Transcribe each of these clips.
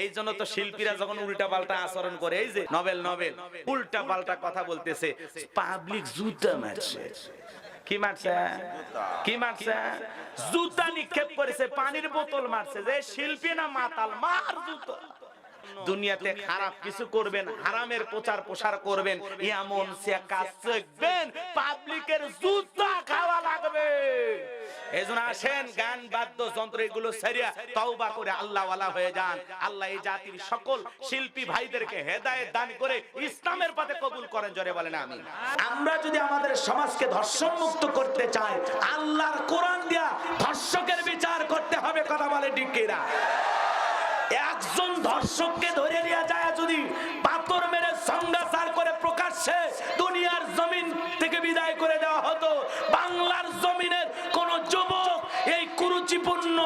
এই জন্য তো শিল্পীরা যখন উল্টা পাল্টা আচরণ করে এই যে নবেল নবেল উল্টা পাল্টা কথা বলতেছে পাবলিক জুতা মারছে কি মারছে কি মারছে জুতা নিক্ষেপ করেছে পানির বোতল মারছে যে শিল্পী না মাতাল মার জুতো। দুনিয়াতে খারাপ কিছু করবেন হারামের প্রচার প্রসার করবেন এমন সে কাজ শিখবেন পাবলিকের জুতা খাওয়া লাগবে। এজন্য আসেন, গান বাদ্য যন্ত্র এগুলো সেরিয়া তওবা করে হয়ে যান। আল্লাহ এই জাতির সকল শিল্পী ভাইদেরকে হেদায়েত দান করে ইসলামের পথে কবুল করেন, জোরে বলেন আমি আমরা যদি আমাদের সমাজকে ধর্ষণ মুক্ত করতে চাই, আল্লাহর কোরআন দিয়া ধর্ষকের বিচার করতে হবে কথা বলে একজন ধর্ষককে ধরে নিয়ে যায় যদি পাথর মেরে সংঘাচার করে প্রকাশ্যে দুনিয়ার জমিন থেকে বিদায় করে দেওয়া হতো, বাংলার এই কুরুচিপূর্ণ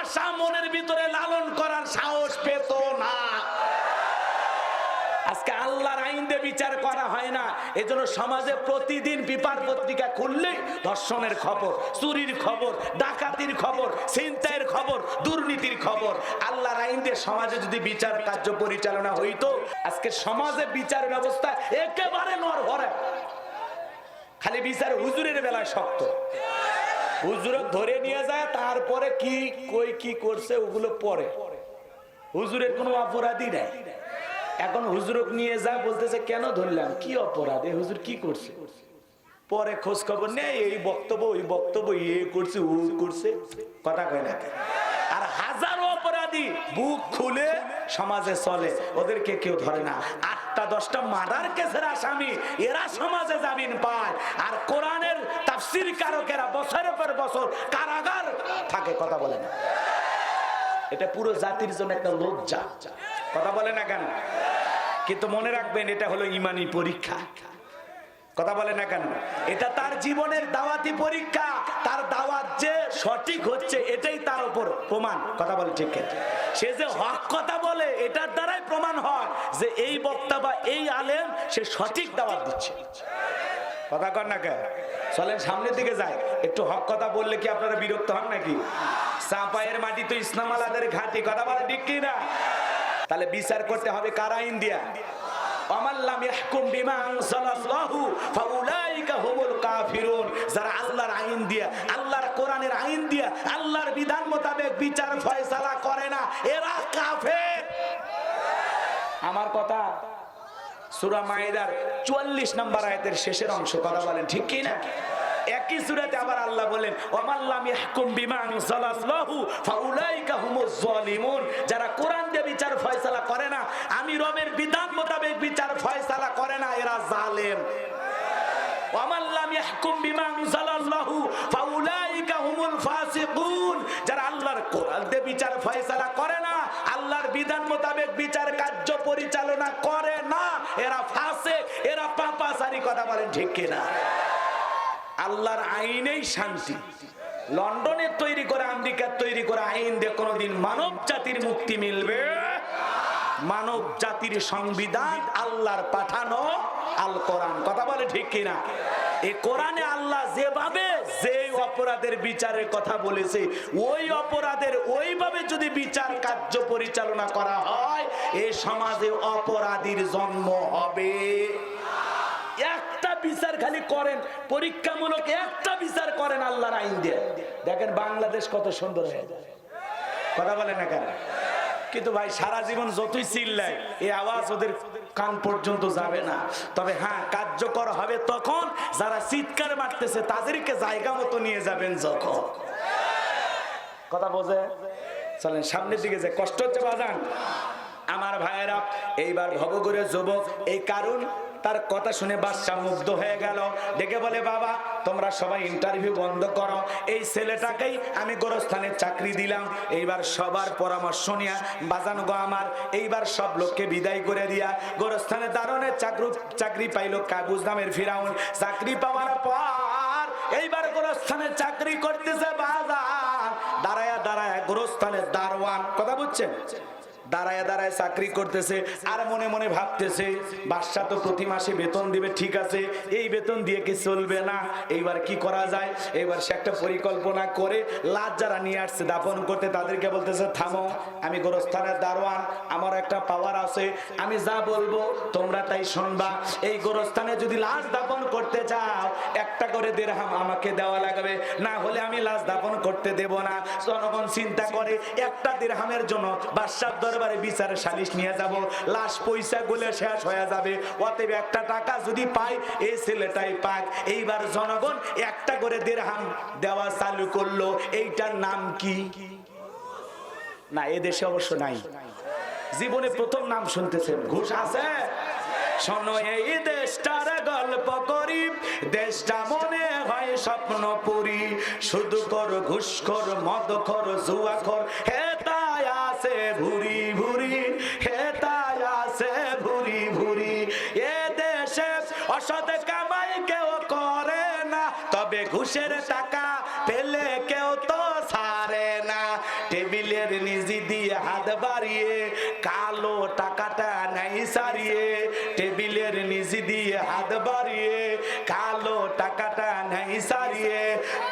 আশা মনের ভিতরে লালন করার সাহস পেত না। আজকে আল্লাহর আইন দিয়ে বিচার করা হয় না। এজন্য সমাজে প্রতিদিন পেপার পত্রিকা খুললে ধর্ষণের খবর, চুরির খবর, ডাকাতির খবর, ছিনতাইয়ের খবর, দুর্নীতির খবর। আল্লাহর আইন দিয়ে সমাজে যদি বিচার কার্য পরিচালনা হইতো, আজকে সমাজে বিচার ব্যবস্থা একেবারে নরভরে খালি বিচার হুজুরের বেলায় শক্ত। হুজুরক ধরে নিয়ে যায়, তারপরে কি কই কি করছে ওগুলো পরে। হুজুরের কোনো অপরাধী নাই। এখন হুজুরক নিয়ে যা বলতেছে, কেন ধরলাম? কি অপরাধ? এ হুজুর কি করছে? পরে খোঁজ খবর নেই এই বক্তব্য, ওই বক্তব্য, এ করছে, ও করছে। কথা কয় না অপরাধী বুক খুলে সমাজে চলে। ওদেরকে কেউ ধরে না। আটটা, দশটা মার্ডার কেসের আসামি, এরা সমাজে জামিন পায়। আর কোরআনের তাফসির কারকেরা বছরের পর বছর কারাগার থাকে, কথা বলে না। এটা পুরো জাতির জন্য একটা লজ্জা। কথা বলে না কেন? কিন্তু মনে রাখবেন, এটা হলো ইমানি পরীক্ষা। কথা বলে না কেন? এটা তার জীবনের দাওয়াতি পরীক্ষা। তার দাওয়াত যে সঠিক হচ্ছে, এটাই তার উপর প্রমাণ। কথা বলে ঠিক সে যে হক কথা বলে, এটার দ্বারাই প্রমাণ হয় যে এই বক্তা বা এই আলেম সে সঠিক দাওয়াত দিচ্ছে। কথা কর না কেন? চলেন সামনের দিকে যায় একটু হক কথা বললে কি আপনারা বিরক্ত হন নাকি? চাপায়ের মাটি তো ইসলাম আলাদের ঘাটি। কথা বলে ঠিক না তাহলে বিচার করতে হবে কার আইন দিয়া আমাল্লাম ইয়াহকুম বিমা আনজালাল্লাহু ফাউলাইকা হুমুল কাফিরুন যারা আল্লাহর আইন দিয়া, আল্লাহর কোরআনের আইন দিয়া, আল্লাহর বিধান মোতাবেক বিচার ফয়সালা করে না, এরা কাফের। আমার কথা সূরা মাইদার 44 নম্বর আয়াতের শেষের অংশ কথা বলেন, ঠিক কি না? একই সূরাতে আবার আল্লাহ বলেন ওয়ামাল্লাম ইয়াহকুম বিমা আনজালাল্লাহু ফাউলাইকা হুমুজ জালিমুন যারা কোরআন দিয়ে বিচার ফয়সালা করে না, আমি রবের বিধান মোতাবেক বিচার ফয়সালা করে না, এরা জালেম। ওয়ামাল্লাম ইয়াহকুম বিমা আনজালাল্লাহু ফাউলাইকা হুমুল ফাসিকুন। যারা আল্লাহর কোরআন দিয়ে বিচার ফয়সালা করে না, আল্লাহর বিধান মোতাবেক বিচার কার্য পরিচালনা করে না, এরা ফাসিক, এরা পাপাচারী, কথা বলেন ঠিক কিনা? আল্লাহর আইনেই শান্তি। লন্ডনের তৈরি করা আমেরিকার তৈরি করা, আইন দিয়ে কোনোদিন মানব জাতির মুক্তি মিলবে। মানব জাতির সংবিধান আল্লাহর পাঠানো আল কোরআন। কথা বলে ঠিক কিনা? এই কোরআনে আল্লাহ যেভাবে যে অপরাধের বিচারের কথা বলেছে, ওই অপরাধের ওইভাবে যদি বিচার কার্য পরিচালনা করা হয় এই সমাজে অপরাধীর জন্ম হবে। বিচার খালি করেন, পরীক্ষামূলক একটা বিচার করেন আল্লাহর আইন দিয়ে। দেখেন বাংলাদেশ কত সুন্দর হয়ে যায়। কথা বলে না কেন? কিন্তু ভাই, সারা জীবন যতই চিল্লায়, এই আওয়াজ ওদের কান পর্যন্ত যাবে না। তবে হ্যাঁ কার্যকর হবে তখন যারা চিৎকার মারতেছে, তাদেরকে জায়গা মতো নিয়ে যাবেন যখন। কথা বোঝে? চলেন, সামনের দিকে যে কষ্ট হচ্ছে, বাজান। আমার ভাইয়েরা, এইবার ভবগুরের যুবক, এই কারণ তার কথা শুনে বাদশাহ মুগ্ধ হয়ে গেল। ডেকে বলে, বাবা, তোমরা সবাই ইন্টারভিউ বন্ধ করো। এই ছেলেটাকেই আমি গোরস্থানের চাকরি দিলাম। এইবার সবার পরামর্শ নিয়া, বাজান গো আমার, এইবার সব লোককে বিদায় করে দিয়া, গোরস্থানে দারণের চাকরি চাকরি পাইল কাবুজ নামের ফিরাউন। চাকরি পাওয়ার পর এইবার গোরস্থানের চাকরি করতেছে বাজার দাঁড়ায়া দাঁড়ায়া গোরস্থানের দারওয়ান কথা বুঝছেন? দাঁড়ায় দাঁড়ায় চাকরি করতেছে, আর মনে মনে ভাবতেছে, বাদশা তো প্রতি মাসে বেতন দিবে, ঠিক আছে, এই বেতন দিয়ে কি চলবে না? এইবার কি করা যায়? এইবার সে একটা পরিকল্পনা করে লাজ যারা নিয়ে আসছে দাপন করতে তাদেরকে বলতেছে, থামো, আমি গোরস্থানের দারোয়ান, আমার একটা পাওয়ার আছে, আমি যা বলব তোমরা তাই শুনবা। এই গোরস্থানে যদি লাশ দাপন করতে চাও, একটা করে দেড়হাম আমাকে দেওয়া লাগবে। না হলে আমি লাশ দাপন করতে দেব না। জনগণ চিন্তা করে, একটা দিরহামের জন্য বাদশার দরবারে বিচারে সালিশ নিয়ে যাব। লাশ পয়সা গুলে শেষ হয়ে যাবে। অতএব একটা টাকা যদি পাই, এই ছেলেটাই পাক। এইবার জনগণ একটা করে দিরহাম দেওয়া চালু করল। এইটার নাম কি? না, এ দেশে অবশ্য নাই। জীবনে প্রথম নাম শুনতেছেন। ঘুষ আছে? শোনো, এই দেশটার গল্প দেশটা মনে হয় স্বপ্ন পুরি। শুধু কর ঘুষ কর, মদ কর, জুয়া কর, হে আছে ভুরি ভুরি, হে তাই আছে ভুরি ভুরি। এ দেশে অসৎ কামাই কেউ করে না, তবে ঘুষের টাকা টেবিলের নিজি দিয়ে হাত বাড়িয়ে, কালো টাকাটা নাই সারিয়ে, টেবিলের নিজি দিয়ে হাত বাড়িয়ে, কালো টাকাটা নাই সারিয়ে।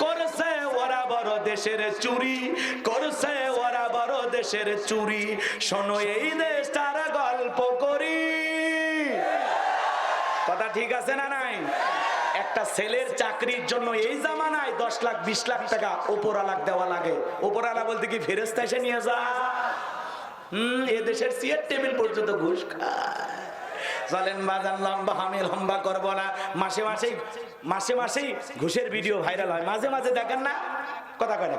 করছে ওরা বড় দেশের চুরি, করছে ওরা বড় দেশের চুরি। শোনো, এই দেশটার গল্প করি। কথা ঠিক আছে না নাই? একটা ছেলের চাকরির জন্য এই জামানায় দশ লাখ, বিশ লাখ টাকা ওপরালা দেওয়া লাগে। ওপরালা বলতে কি ফেরেস্তা এসে নিয়ে যা। হম এ দেশের সিয়ের টেবিল পর্যন্ত ঘুষ খায় চলেন, বাজান লম্বা, আমি লম্বা করব না। মাসে মাসেই মাসে মাসেই ঘুষের ভিডিও ভাইরাল হয়। মাঝে মাঝে দেখেন না? কথা কয় না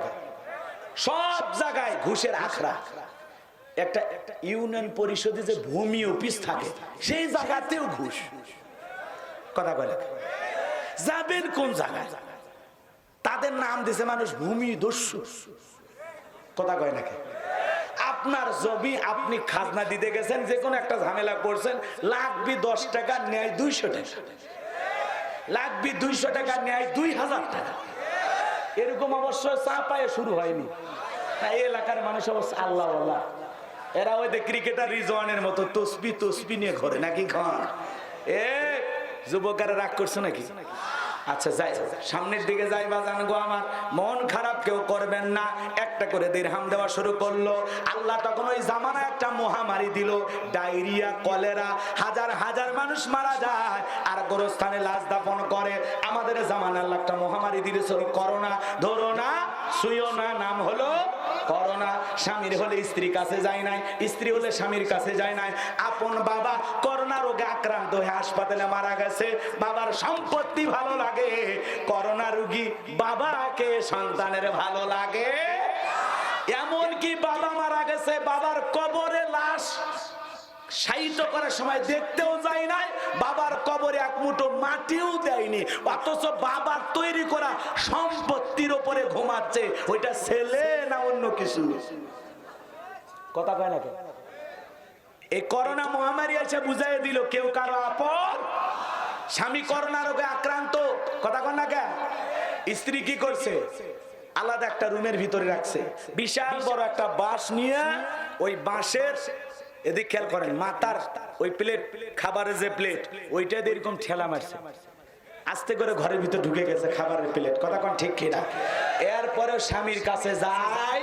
সব জায়গায় ঘুষের আখড়া। একটা ইউনিয়ন পরিষদে যে ভূমি অফিস থাকে, সেই জায়গাতেও ঘুষ। কথা কয় না যাবেন কোন জায়গায়? তাদের নাম দিছে মানুষ ভূমি দস্যু। কথা কয় নাকি? আপনার জমি আপনি খাজনা দিতে গেছেন, যে কোনো একটা ঝামেলা করছেন, লাগবি দশ টাকা নেয় দুইশো টাকা। লাগবি দুইশো টাকা নেয় দুই হাজার টাকা। এরকম অবশ্য চা পায়ে শুরু হয়নি। না এই এলাকার মানুষ অবশ্য আল্লাহ আল্লাহ। এরা ওই ক্রিকেটার রিজওয়ানের মতো তসবি তসবি নিয়ে ঘরে নাকি ঘর? এ যুবকেরা রাগ করছ নাকি? আচ্ছা যাই, সামনের দিকে যাই বা জানগো আমার। মন খারাপ কেউ করবেন না। একটা করে দিরহাম দেওয়া শুরু করল। আল্লাহ তখন ওই জামানা একটা মহামারী দিল। ডায়রিয়া, কলেরা, হাজার হাজার মানুষ মারা যায়। আর গোরস্থানে লাশ দাপন করে। আমাদের জামানা আল্লাহ একটা মহামারী দিয়েছিল করোনা, ধরো না, শুইও না, নাম হলো স্বামীর হলে স্ত্রীর কাছে যায় নাই, স্ত্রী হলে স্বামীর কাছে যায় নাই। আপন বাবা করোনা রোগে আক্রান্ত হয়ে হাসপাতালে মারা গেছে, বাবার সম্পত্তি ভালো লাগে, করোনা রোগী বাবাকে সন্তানের ভালো লাগে। এমন কি বাবা মারা গেছে, বাবার কবরে লাশ সাহিত্য করার সময় দেখতেও যায় নাই বাবার কবরে এক মুঠো মাটিও দেয়নি, অথচ বাবার তৈরি করা সম্পত্তির ওপরে ঘুমাচ্ছে, ওইটা ছেলে না অন্য কিছু? কথা কয় না? এই করোনা মহামারী এসে বুঝাই দিল, কেউ কারও আপন? স্বামী করোনা রোগে আক্রান্ত, কথা কন না কেন স্ত্রী কি করছে? আলাদা একটা রুমের ভিতরে রাখছে। বিশাল বড় একটা বাঁশ নিয়ে ওই বাঁশের এদিক খেয়াল করেন, মাতার ওই প্লেট খাবারের যে প্লেট ওইটা দিয়ে এরকম ঠেলা মারছে। আস্তে করে ঘরের ভিতর ঢুকে গেছে খাবারের প্লেট কথা কোন ঠিক কিনা? এরপরে স্বামীর কাছে যায়।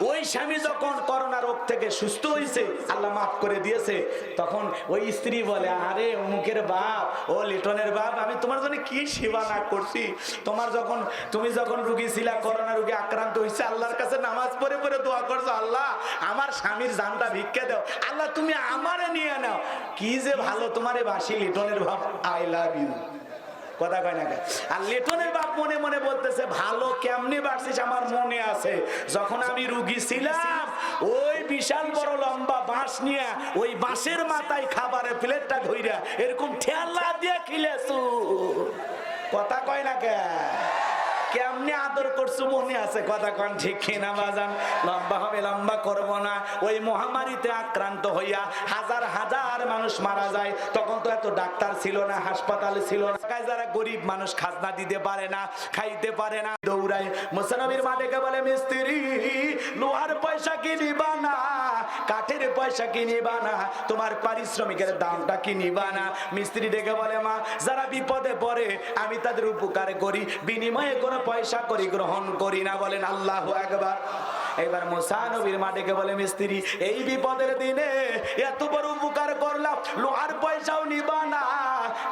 ওই স্বামী যখন করোনা রোগ থেকে সুস্থ হয়েছে, আল্লাহ মাফ করে দিয়েছে, তখন ওই স্ত্রী বলে, আরে, অমুকের বাপ, ও লিটনের বাপ, আমি তোমার জন্য কি সেবা না করছি? তোমার যখন, তুমি যখন রুগী ছিলা, করোনা রুগী আক্রান্ত হয়েছে, আল্লাহর কাছে নামাজ পড়ে পড়ে দোয়া করছ, আল্লাহ, আমার স্বামীর জানটা ভিক্ষা দাও। আল্লাহ, তুমি আমারে নিয়ে নাও। কি যে ভালো তোমারে বাসি, লিটনের বাপ আই লাভ ইউ কথা কয় না? আর লিটনের বাপ মনে মনে বলতেছে, ভালো কেমনি বাড়ছিস? আমার মনে আছে, যখন আমি রুগী ছিলাম, ওই বিশাল বড় লম্বা বাঁশ নিয়ে ওই বাঁশের মাথায় খাবারের প্লেটটা ধইরা এরকম ঠেলা দিয়ে খিলেছু কথা কয় না কে কেমনে আদর করছ মনে আছে কথা কন ঠিক কিনা বাজান লম্বা হবে, লম্বা করব না। ওই মহামারীতে আক্রান্ত হইয়া হাজার হাজার মানুষ মারা যায়। তখন তো এত ডাক্তার ছিল না, হাসপাতাল ছিল না। যারা গরিব মানুষ খাজনা দিতে পারে না, খাইতে পারে না, দৌড়ায়। মুসানবীর মা ডেকে বলে, মিস্ত্রি, লোহার পয়সা কি নিবা না? কাঠের পয়সা কি নিবা না? তোমার পারিশ্রমিকের দামটা কি নিবা না? মিস্ত্রি ডেকে বলে, মা, যারা বিপদে পড়ে, আমি তাদের উপকার করি। বিনিময়ে কোনো পয়সা করি, গ্রহণ করি না বলেন আল্লাহ একবার এবার মুসা নবীর ডেকে বলে, মিস্ত্রি, এই বিপদের দিনে এত বড় উপকার করলাম, লোহার পয়সাও নিবা না,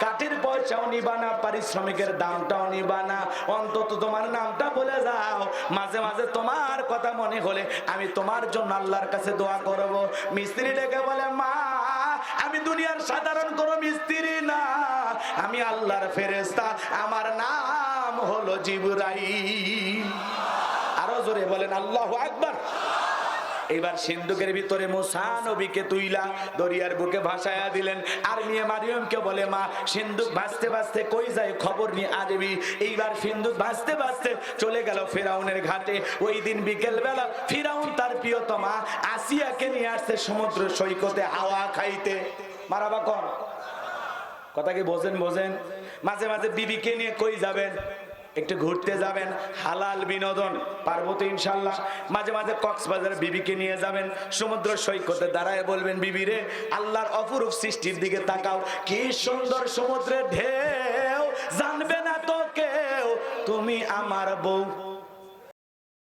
কাঠের পয়সাও নিবা না, পারিশ্রমিকের দামটাও নিবা না। অন্তত তোমার নামটা বলে যাও। মাঝে মাঝে তোমার কথা মনে হলে আমি তোমার জন্য আল্লাহর কাছে দোয়া করব। মিস্ত্রি ডেকে বলে, মা, আমি দুনিয়ার সাধারণ কোনো মিস্ত্রি না। আমি আল্লাহর ফেরেস্তা আমার নাম হলো জিবরাইল। আরও জোরে বলেন, আল্লাহ আকবার। এবার সিন্ধুকের ভিতরে মুসা নবীকে তুইলা দরিয়ার বুকে ভাসায়া দিলেন। আর মেয়ে মারিয়মকে বলে, মা, সিন্ধুক ভাসতে ভাসতে কই যায় খবর নিয়ে আসবি এইবার সিন্ধুক ভাসতে ভাসতে চলে গেল ফেরাউনের ঘাটে। ওই দিন বিকেল বেলা ফিরাউন তার প্রিয়তমা আসিয়াকে নিয়ে আসছে সমুদ্র সৈকতে হাওয়া খাইতে। মারাবা কর কথা কি বোঝেন বোঝেন? মাঝে মাঝে বিবিকে নিয়ে কই যাবেন? একটু ঘুরতে যাবেন, হালাল বিনোদন, পারব তো ইনশাল্লাহ। মাঝে মাঝে কক্সবাজারে বিবিকে নিয়ে যাবেন, সমুদ্র সৈকতে দাঁড়ায় বলবেন বিবিরে আল্লাহর অপরূপ সৃষ্টির দিকে তাকাও, কি সুন্দর সমুদ্রের ঢেউ, জানবে না তো কেউ, তুমি আমার বউ।